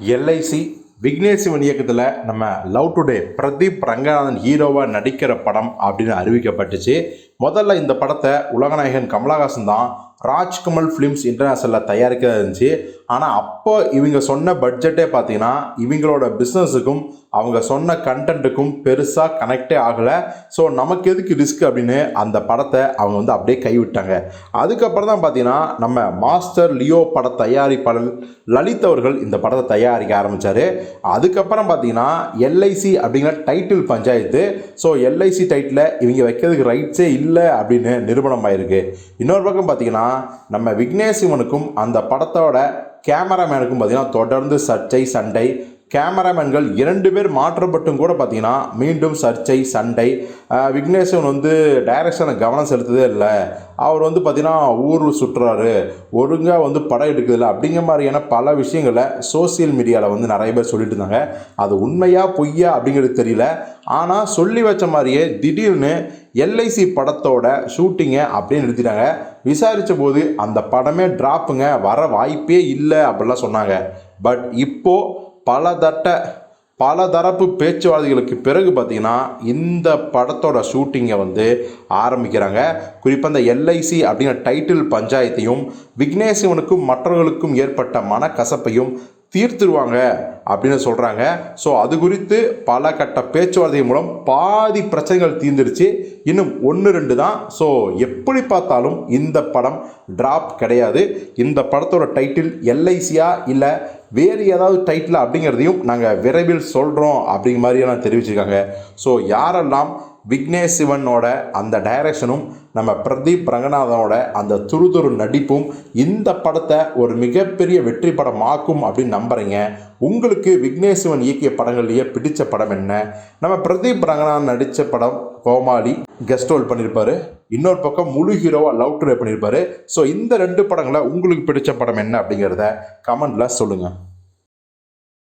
LIC Vignesh Sivan இயக்கத்தில் நம்ம love today Pradeep Ranganathan ஹீரோவாக நடிக்கிற படம் அப்படின்னு அறிவிக்கப்பட்டுச்சு. முதல்ல இந்த படத்தை உலகநாயகன் கமலஹாசன் தான் ராஜ்கமல் ஃபிலிம்ஸ் இன்டர்நேஷனலில் தயாரிக்கிறதா இருந்துச்சு. ஆனால் அப்போ இவங்க சொன்ன பட்ஜெட்டே பார்த்தீங்கன்னா இவங்களோட பிஸ்னஸுக்கும் அவங்க சொன்ன கண்டென்ட்டுக்கும் பெருசாக கனெக்டே ஆகலை. ஸோ நமக்கு எதுக்கு ரிஸ்க் அப்படின்னு அந்த படத்தை அவங்க வந்து அப்படியே கைவிட்டாங்க. அதுக்கப்புறம் தான் பார்த்தீங்கன்னா நம்ம மாஸ்டர் லியோ பட தயாரிப்பாளர் லலித் அவர்கள் இந்த படத்தை தயாரிக்க ஆரம்பித்தார் அதுக்கப்புறம் பார்த்தீங்கன்னா எல்ஐசி அப்படிங்கிற title panchayat. So LIC title இவங்க வைக்கிறதுக்கு ரைட்ஸே இல்லை அப்படின்னு நிரூபணம் ஆயிருக்கு இன்னொரு பக்கம் பார்த்தீங்கன்னா நம்ம விக்னேஷ் சிவனுக்கும் அந்த படத்தோட கேமராமேனுக்கும் பார்த்தீங்கன்னா தொடர்ந்து சர்ச்சை சண்டை கேமராமேன்கள் இரண்டு பேர் மாற்றப்பட்டும் கூட பார்த்தீங்கன்னா மீண்டும் சர்ச்சை சண்டை. ஆஹ் விக்னேஷன் வந்து டைரக்ஷனை கவனம் செலுத்ததே இல்லை. அவர் வந்து பார்த்திங்கன்னா ஊர் சுற்றுறாரு. ஒழுங்காக வந்து படம் எடுக்குதில்ல அப்படிங்கிற மாதிரியான பல விஷயங்களை சோசியல் மீடியாவில் வந்து நிறைய பேர் சொல்லிட்டு இருந்தாங்க. அது உண்மையா பொய்யா அப்படிங்கிறது தெரியல. ஆனால் சொல்லி வச்ச மாதிரியே திடீர்னு எல்ஐசி படத்தோட ஷூட்டிங்கை அப்படியே நிறுத்திட்டாங்க. விசாரித்த போது அந்த படமே ட்ராப்புங்க வர வாய்ப்பே இல்லை அப்படிலாம் சொன்னாங்க. பட் இப்போது பல தட்ட பல தரப்பு பேச்சுவார்த்தைகளுக்கு பிறகு பார்த்தீங்கன்னா இந்த படத்தோட ஷூட்டிங்கை வந்து ஆரம்பிக்கிறாங்க. குறிப்பாக இந்த எல்ஐசி அப்படிங்கிற டைட்டில் பஞ்சாயத்தையும் விக்னேசிவனுக்கும் மற்றவர்களுக்கும் ஏற்பட்ட மனக்கசப்பையும் தீர்த்துருவாங்க அப்படின்னு சொல்கிறாங்க ஸோ அது குறித்து பல கட்ட பேச்சுவார்த்தை மூலம் பாதி பிரச்சனைகள் தீர்ந்துருச்சு. இன்னும் ஒன்று ரெண்டு தான். ஸோ எப்படி பார்த்தாலும் இந்த படம் ட்ராப் கிடையாது. இந்த படத்தோட டைட்டில் எல்ஐசியா இல்லை வேறு ஏதாவது டைட்டில் அப்படிங்கிறதையும் நாங்கள் விரைவில் சொல்கிறோம் அப்படிங்கிற மாதிரியெல்லாம் தெரிவிச்சிருக்காங்க. ஸோ யாரெல்லாம் விக்னேஷ் சிவனோட அந்த டைரக்ஷனும் நம்ம பிரதீப் ரங்கநாதனோட அந்த துருதுரு நடிப்பும் இந்த படத்தை ஒரு மிகப்பெரிய வெற்றி படம் ஆக்கும் அப்படின்னு நம்புறீங்க. உங்களுக்கு விக்னேஷ் சிவன் இயக்கிய படங்கள்லேயே பிடித்த படம் என்ன? நம்ம பிரதீப் ரங்கநாதன் நடித்த படம் கோமாளி கெஸ்ட் ரோல் பண்ணியிருப்பாரு இன்னொரு பக்கம் முழு ஹீரோவாக லவ் டுடே பண்ணியிருப்பாரு ஸோ இந்த ரெண்டு படங்களை உங்களுக்கு பிடித்த படம் என்ன அப்படிங்கிறத கமெண்டில் சொல்லுங்கள்